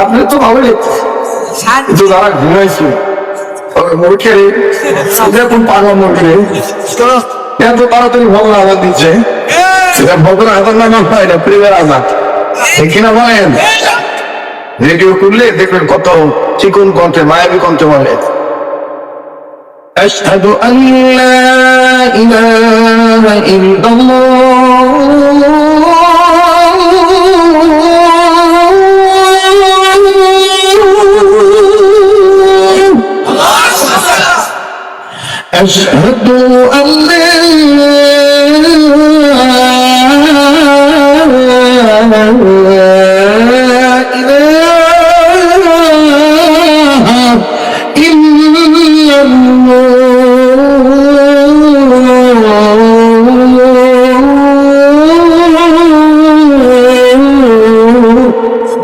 আপনি তো ভালো কিন্তু যারা ঘুমাইছে মুখে দেখুন পাগল মুখে এত তাড়াতাড়ি ভগবান আজাদ দিচ্ছে। সেটা ভগবান আজাদ নাম হয় না প্রেমের আজাদ ঠিক না বলেন রেডিও করলে দেখবেন কত চিকুন কণ্ঠে মায়াবী কণ্ঠে বলে أشهد أن لا إله إلا الله أشهد أن لا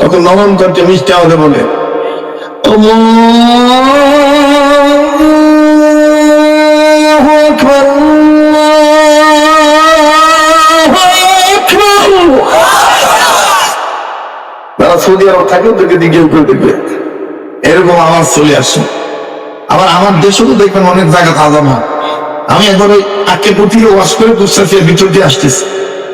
তখন নমন করতে মিষ্টি আমাদের বলে। যারা সৌদি আরব থাকে ওদেরকে জিজ্ঞেস করে দেখবে এরকম আওয়াজ চলে আসে। আবার আমার দেশেও দেখবেন অনেক জায়গা আজান হয় আমি একবার ওই আকে পুটিয়ে ওয়াশ করে ভিতর দিয়ে আসতেছি।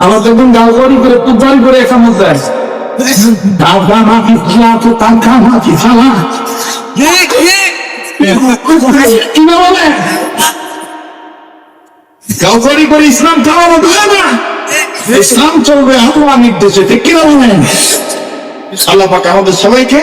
আমার দেখুন গালগড়ি করে তুদারি করে এখানে দেয় দাদা মাটি খালা তো তাঙ্কা মাটি খালা করে ইসলাম না ইসলাম চলবে আল্লাহ নির্দেশে ঠিক কিনা বলেন আল্লাহ পাক আমাদের সবাইকে